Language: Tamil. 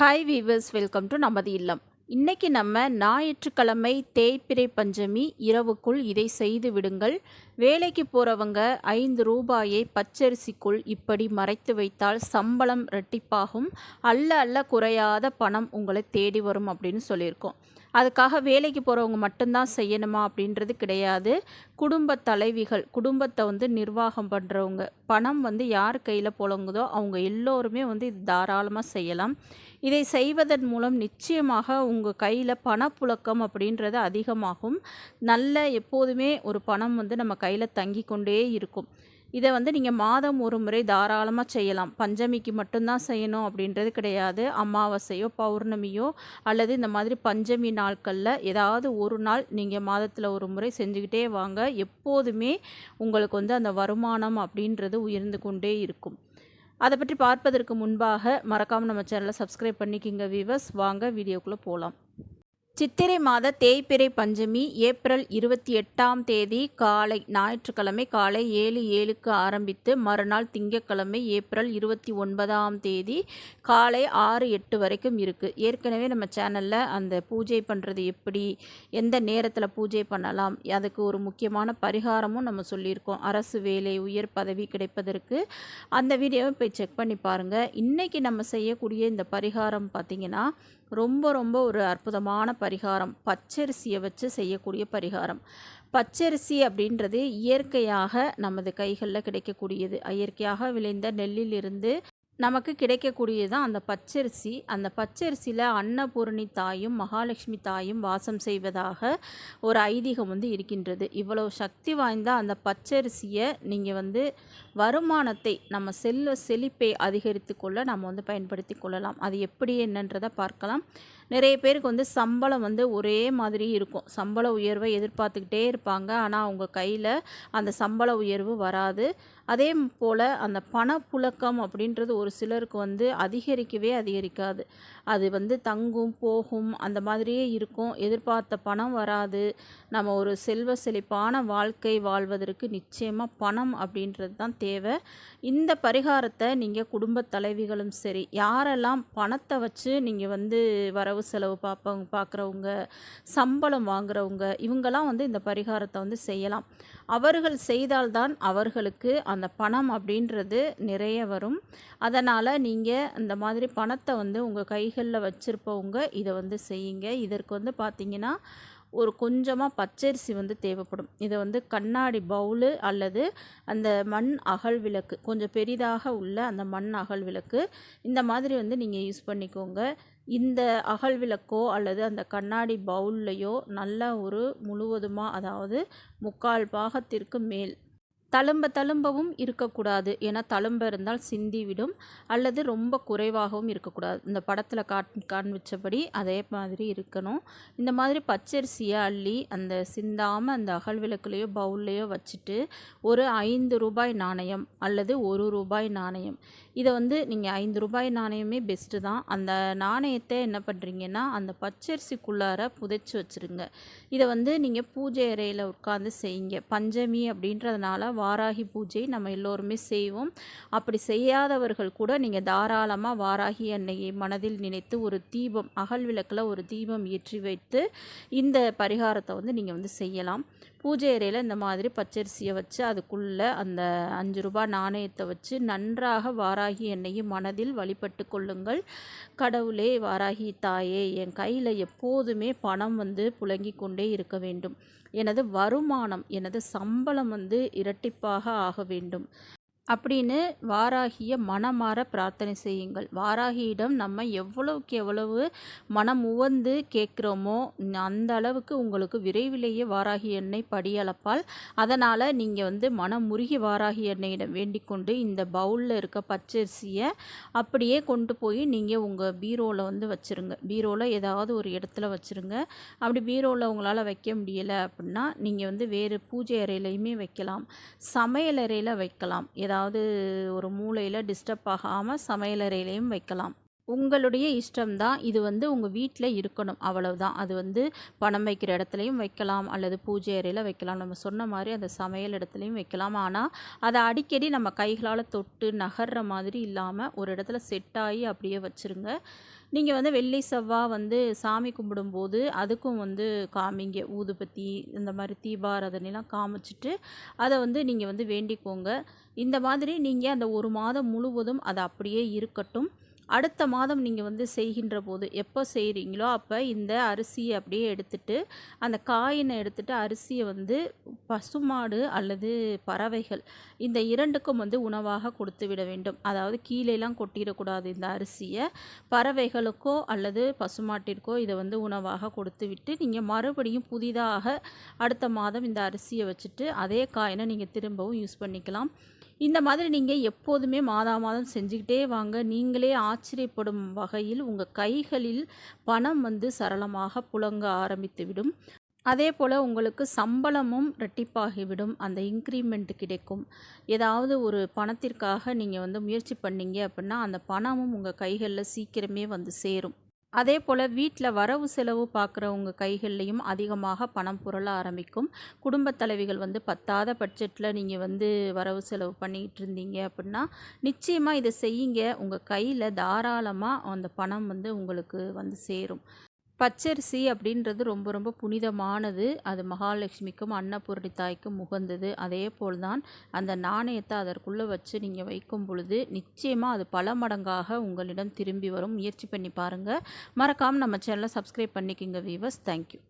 ஹாய் வீவர்ஸ் வெல்கம் டு நமது இல்லம். இன்னைக்கு நம்ம ஞாயிற்றுக்கிழமை தேய்பிரை பஞ்சமி இரவுக்குள் இதை செய்து விடுங்கள். வேலைக்கு போகிறவங்க ஐந்து ரூபாயை பச்சரிசிக்குள் இப்படி மறைத்து வைத்தால் சம்பளம் ரெட்டிப்பாகும் அல்ல அல்ல குறையாத பணம் உங்களை தேடி வரும் அப்படின்னு சொல்லியிருக்கோம். அதுக்காக வேலைக்கு போகிறவங்க மட்டும்தான் செய்யணுமா அப்படின்றது கிடையாது. குடும்ப தலைவிகள் குடும்பத்தை வந்து நிர்வாகம் பண்ணுறவங்க பணம் வந்து யார் கையில் புழங்குதோ அவங்க எல்லோருமே வந்து இது தாராளமாக செய்யலாம். இதை செய்வதன் மூலம் நிச்சயமாக உங்கள் கையில் பணப்புழக்கம் அப்படின்றது அதிகமாகும். நல்ல எப்போதுமே ஒரு பணம் வந்து நம்ம கையில் தங்கி கொண்டே இருக்கும். இதை வந்து நீங்கள் மாதம் ஒரு முறை தாராளமாக செய்யலாம். பஞ்சமிக்கு மட்டும்தான் செய்யணும் அப்படின்றது கிடையாது. அமாவாசையோ பௌர்ணமியோ அல்லது இந்த மாதிரி பஞ்சமி நாட்களில் ஏதாவது ஒரு நாள் நீங்கள் மாதத்தில் ஒரு முறை செஞ்சுக்கிட்டே வாங்க. எப்போதுமே உங்களுக்கு வந்து அந்த வருமானம் அப்படின்றது உயர்ந்து கொண்டே இருக்கும். அதை பற்றி பார்ப்பதற்கு முன்பாக மறக்காமல் நம்ம சேனலை சப்ஸ்கிரைப் பண்ணிக்கிங்க வீவர்ஸ் வாங்க வீடியோக்குள்ளே போகலாம் சித்திரை மாத தேய்பிறை பஞ்சமி ஏப்ரல் இருபத்தி எட்டாம் தேதி காலை ஞாயிற்றுக்கிழமை காலை ஏழு ஏழுக்கு ஆரம்பித்து மறுநாள் திங்கட்கிழமை ஏப்ரல் இருபத்தி ஒன்பதாம் தேதி காலை ஆறு எட்டு வரைக்கும் இருக்குது ஏற்கனவே நம்ம சேனலில் அந்த பூஜை பண்ணுறது எப்படி எந்த நேரத்தில் பூஜை பண்ணலாம் அதுக்கு ஒரு முக்கியமான பரிகாரமும் நம்ம சொல்லியிருக்கோம். அரசு வேலை உயர் பதவி கிடைப்பதற்கு. அந்த வீடியோவை போய் செக் பண்ணி பாருங்கள் இன்றைக்கி நம்ம செய்யக்கூடிய இந்த பரிகாரம் பார்த்திங்கன்னா ரொம்ப ரொம்ப ஒரு அற்புதமான பரிகாரம். பச்சரிசியை வச்சு செய்யக்கூடிய பரிகாரம். பச்சரிசி அப்படின்றது இயற்கையாக நமது கைகளில் கிடைக்கக்கூடியது. இயற்கையாக விளைந்த நெல்லிலிருந்து நமக்கு கிடைக்கக்கூடியது தான் அந்த பச்சரிசி. அந்த பச்சரிசியில் அன்னபூரணி தாயும் மகாலட்சுமி தாயும் வாசம் செய்வதாக ஒரு ஐதீகம் வந்து இருக்கின்றது. இவ்வளோ சக்தி வாய்ந்த அந்த பச்சரிசியை நீங்கள் வந்து வருமானத்தை நம்ம செல்வ செழிப்பை அதிகரித்து கொள்ள நம்ம வந்து பயன்படுத்தி கொள்ளலாம். அது எப்படி என்னன்றதை பார்க்கலாம். நிறைய பேருக்கு வந்து சம்பளம் வந்து ஒரே மாதிரி இருக்கும். சம்பள உயர்வை எதிர்பார்த்துக்கிட்டே இருப்பாங்க. ஆனால் அவங்க கையில் அந்த சம்பள உயர்வு வராது. அதே போல் அந்த பணப்புழக்கம் அப்படின்றது ஒரு சிலருக்கு வந்து அதிகரிக்கவே அதிகரிக்காது. அது வந்து தங்கும் போகும் அந்த மாதிரியே இருக்கும். எதிர்பார்த்த பணம் வராது. நம்ம ஒரு செல்வ செழிப்பான வாழ்க்கை வாழ்வதற்கு நிச்சயமாக பணம் அப்படின்றது தான் தேவை. இந்த பரிகாரத்தை நீங்கள் குடும்ப தலைவிகளும் சரி யாரெல்லாம் பணத்தை வச்சு நீங்கள் வந்து வரவு செலவு பார்ப்பவங்க பார்க்குறவங்க சம்பளம் வாங்குறவங்க இவங்கெல்லாம் வந்து இந்த பரிகாரத்தை வந்து செய்யலாம். அவர்கள் செய்தால்தான் அவர்களுக்கு அந்த பணம் அப்படின்றது நிறைய வரும். அதனால் நீங்கள் இந்த மாதிரி பணத்தை வந்து உங்கள் கைகளில் வச்சுருப்பவங்க இதை வந்து செய்யுங்க. இதற்கு வந்து பார்த்திங்கன்னா ஒரு கொஞ்சமாக பச்சரிசி வந்து தேவைப்படும். இதை வந்து கண்ணாடி பவுலு அல்லது அந்த மண் அகல் விளக்கு கொஞ்சம் பெரிதாக உள்ள அந்த மண் அகல் விளக்கு இந்த மாதிரி வந்து நீங்கள் யூஸ் பண்ணிக்கோங்க. இந்த அகல் விளக்கோ அல்லது அந்த கண்ணாடி பவுல்லையோ நல்ல ஒரு முழுவதுமாக அதாவது முக்கால் பாகத்திற்கு மேல். தழும்ப தழும்பவும் இருக்கக்கூடாது ஏன்னா தழும்ப இருந்தால் சிந்திவிடும் அல்லது ரொம்ப குறைவாகவும் இருக்கக்கூடாது. இந்த படத்தில் காட் காண்பிச்சபடி அதே மாதிரி இருக்கணும். இந்த மாதிரி பச்சரிசியை அள்ளி அந்த சிந்தாமல் அந்த அகல் விளக்குலேயோ பவுல்லையோ வச்சுட்டு ஒரு ஐந்து ரூபாய் நாணயம் அல்லது ஒரு ரூபாய் நாணயம் இதை வந்து நீங்கள் ஐந்து ரூபாய் நாணயமே பெஸ்ட்டு தான். அந்த நாணயத்தை என்ன பண்ணுறீங்கன்னா அந்த பச்சரிசிக்குள்ளார புதைச்சி வச்சுருங்க. இதை வந்து நீங்கள் பூஜை அறையில் உட்காந்து செய்யுங்க. பஞ்சமி அப்படின்றதுனால வாராகி பூஜை நம்ம எல்லோருமே செய்வோம். அப்படி செய்யாதவர்கள் கூட நீங்கள் தாராளமாக வாராகி அன்னையை மனதில் நினைத்து ஒரு தீபம் அகல் விளக்கில் ஒரு தீபம் ஏற்றி வைத்து இந்த பரிகாரத்தை வந்து நீங்கள் வந்து செய்யலாம். பூஜை அறையில் இந்த மாதிரி பச்சரிசியை வச்சு அதுக்குள்ளே அந்த அஞ்சு ரூபாய் நாணயத்தை வச்சு நன்றாக வாராகி என்னையும் மனதில் வழிபட்டு கொள்ளுங்கள். கடவுளே வாராகி தாயே என் கையில் எப்போதுமே பணம் வந்து புழங்கி கொண்டே இருக்க வேண்டும். எனது வருமானம் எனது சம்பளம் வந்து இரட்டிப்பாக ஆக வேண்டும். அப்படின்னு வாராகிய மனமாற பிரார்த்தனை செய்யுங்கள். வாராகியிடம் நம்ம எவ்வளவுக்கு எவ்வளவு மனம் உவந்து கேட்குறோமோ அந்த அளவுக்கு உங்களுக்கு விரைவிலேயே வாராகி எண்ணெய் படியளப்பால் அதனால் நீங்கள் வந்து மனம் முருகி வாராகி எண்ணெயிடம் வேண்டிக் கொண்டு இந்த பவுலில் இருக்க பச்சரிசியை அப்படியே கொண்டு போய் நீங்கள் உங்கள் பீரோவில் வந்து வச்சுருங்க. பீரோவில் ஏதாவது ஒரு இடத்துல வச்சுருங்க. அப்படி பீரோவில் உங்களால் வைக்க முடியலை அப்படின்னா நீங்கள் வந்து வேறு பூஜை அறையிலையுமே வைக்கலாம். சமையல் அறையில் வைக்கலாம். ஏதாவது ஏதாவது ஒரு மூலையில் டிஸ்டர்ப் ஆகாமல் சமையலறையிலையும் வைக்கலாம். உங்களுடைய இஷ்டம் தான் இது வந்து உங்கள் வீட்டில் இருக்கணும். அவ்வளவுதான். அது வந்து பணம் வைக்கிற இடத்துலையும் வைக்கலாம் அல்லது பூஜை அறையில் வைக்கலாம். நம்ம சொன்ன மாதிரி அந்த சமையல் இடத்துலையும் வைக்கலாம். ஆனால் அதை அடிக்கடி நம்ம கைகளால் தொட்டு நகர்ற மாதிரி இல்லாமல் ஒரு இடத்துல செட் ஆகி அப்படியே வச்சுருங்க. நீங்கள் வந்து வெள்ளி செவ்வாய் வந்து சாமி கும்பிடும்போது அதுக்கும் வந்து காமிங்க. ஊதுபத்தி இந்த மாதிரி தீபாராதனைலாம் காமிச்சிட்டு அதை வந்து நீங்கள் வந்து வேண்டிக்கோங்க. இந்த மாதிரி நீங்கள் அந்த ஒரு மாதம் முழுவதும் அது அப்படியே இருக்கட்டும். அடுத்த மாதம் நீங்கள் வந்து செய்கின்ற போது எப்போ செய்கிறீங்களோ அப்போ இந்த அரிசியை அப்படியே எடுத்துட்டு அந்த காயினை எடுத்துட்டு அரிசியை வந்து பசுமாடு அல்லது பறவைகள் இந்த இரண்டுக்கும் வந்து உணவாக கொடுத்து விட வேண்டும். அதாவது கீழேலாம் கொட்டிடக்கூடாது இந்த அரிசியை. பறவைகளுக்கோ அல்லது பசுமாட்டிற்கோ இதை வந்து உணவாக கொடுத்து விட்டு நீங்கள் மறுபடியும் புதிதாக அடுத்த மாதம் இந்த அரிசியை வச்சுட்டு அதே காயினை நீங்கள் திரும்பவும் யூஸ் பண்ணிக்கலாம். இந்த மாதிரி நீங்கள் எப்போதுமே மாதா மாதம் செஞ்சுக்கிட்டே வாங்க. நீங்களே ஆச்சரியப்படும் வகையில் உங்கள் கைகளில் பணம் வந்து சரளமாக புழங்க ஆரம்பித்துவிடும். அதே போல் உங்களுக்கு சம்பளமும் ரெட்டிப்பாகிவிடும் அந்த இன்க்ரிமெண்ட் கிடைக்கும். ஏதாவது ஒரு பணத்திற்காக நீங்கள் வந்து முயற்சி பண்ணீங்க அப்படின்னா அந்த பணமும் உங்கள் கைகளில் சீக்கிரமே வந்து சேரும். அதே போல் வீட்டில் வரவு செலவு பார்க்குறவங்க கைகள்லையும் அதிகமாக பணம் புரள ஆரம்பிக்கும். குடும்பத் தலைவிகள் வந்து பத்தாத பட்ஜெட்டில் நீங்கள் வந்து வரவு செலவு பண்ணிகிட்டு இருந்தீங்க அப்படின்னா நிச்சயமாக இதை செய்யுங்க. உங்கள் கையில் தாராளமாக அந்த பணம் வந்து உங்களுக்கு வந்து சேரும். பச்சரிசி அப்படின்றது ரொம்ப ரொம்ப புனிதமானது. அது மகாலட்சுமிக்கும் அன்னபூரணி தாய்க்கும் உகந்தது. அதே போல்தான் அந்த நாணயத்தை அதற்குள்ளே வச்சு நீங்கள் வைக்கும் பொழுது நிச்சயமாக அது பல மடங்காக உங்களிடம் திரும்பி வரும். முயற்சி பண்ணி பாருங்கள் மறக்காமல் நம்ம சேனலை சப்ஸ்கிரைப் பண்ணிக்கோங்க வீவர்ஸ் தேங்க்யூ